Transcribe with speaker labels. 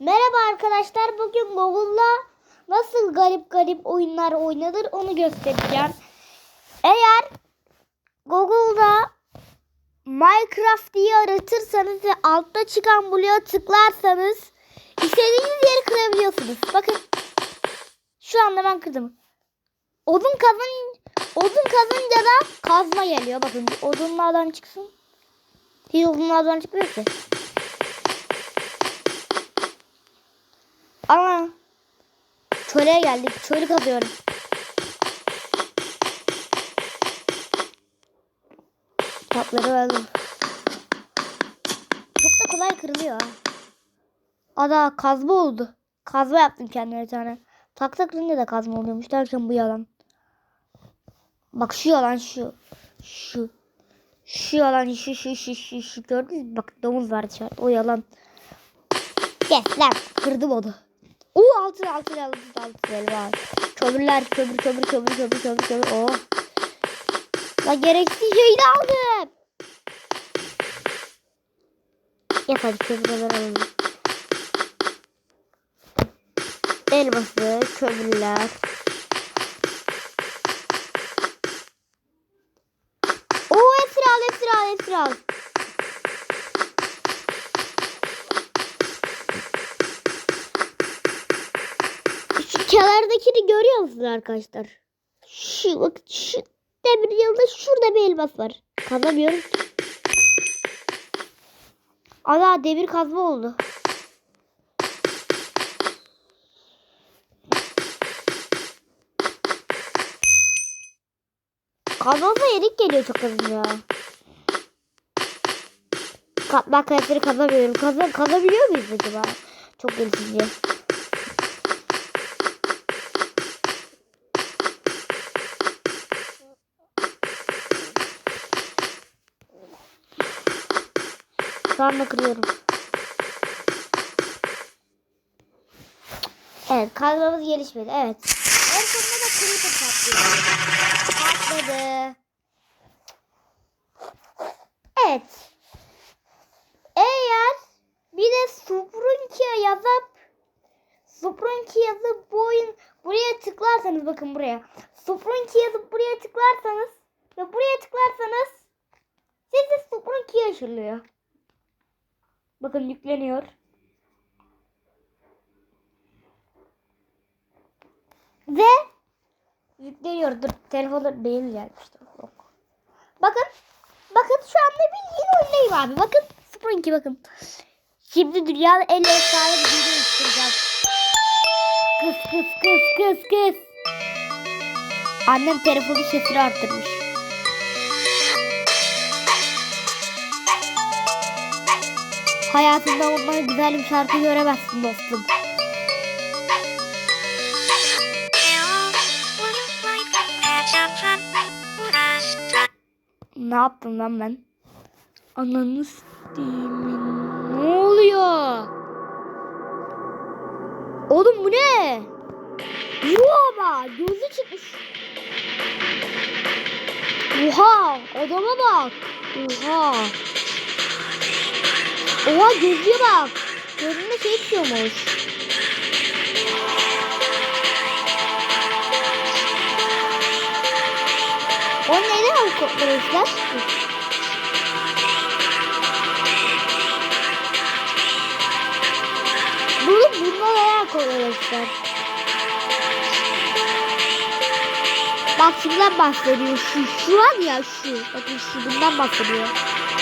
Speaker 1: Merhaba arkadaşlar. Bugün Google'la nasıl garip garip oyunlar oynanır onu göstereceğim. Eğer Google'da Minecraft diye aratırsanız ve altta çıkan bloğa tıklarsanız istediğiniz yeri kırabiliyorsunuz. Bakın şu anda ben kırdım. Odun kazın odun kazınca da kazma geliyor. Bakın bir odunlardan çıksın. Hiç odunlardan çıkmıyor ki. Ama çöle geldik. Çölü kazıyorum. Tatları aldım. Çok da kolay kırılıyor. Ada kazma oldu. Kazma yaptım kendime bir tane. Tak tak kırınca da kazma oluyormuş derken bu yalan. Bak şu yalan şu. Şu. Şu yalan şu şu şu şu şu gördünüz mü? Bak domuz var dışarıda o yalan. Yes lan kırdım onu. Oo altın altın altın altın elma. Kömürler kömür kömür kömür kömür kömür kömür. Oh. La gereksiz şeyi de aldım. Yes hadi kömürleri alalım. Elması, kömürler. Oo hepsini al hepsini al hepsini al. Şu kenardakini görüyor musunuz arkadaşlar? Şu bak şu demir yanında şurada bir elmas var. Kazamıyorum. Ana demir kazma oldu. Kazmasa yedik geliyor çok azım ya. Katlar kayakları kazamıyorum. Kaza, kazabiliyor muyuz acaba? Çok gelişince. Anda kırıyorum. Evet kazmamız gelişmedi. Evet. En sonunda da creeper patlıyor. Patladı. Evet. Eğer bir de Suprunkia yazıp Suprunkia yazıp bu oyun buraya tıklarsanız bakın buraya. Suprunkia yazıp buraya tıklarsanız ve buraya tıklarsanız size Suprunkia açılıyor. Bakın yükleniyor. Ve yükleniyor. Dur telefonda değil gelmiştir. Yok. Bakın. Bakın şu anda bir yeni oyundayım abi. Bakın. Spring bakın. Şimdi dünyanın en efsane bir video isteyeceğiz. Kız kız kız kız kız. Annem telefonu sesini arttırmış. Hayatında ondan güzel bir şarkı göremezsin dostum. Ne yaptım lan ben? Ananı s**eyim. Ne oluyor? Oğlum bu ne? Yuh ama gözü çıkmış. Oha adama bak. Oha. Oha gözlüğe bak. Gözünde şey çıkıyormuş. O neden helikopterler? Bunu bundan ayağa koyuyorlar. Bak şundan bahsediyor. Şu, şu var ya şu. Bakın şu bundan bahsediyor.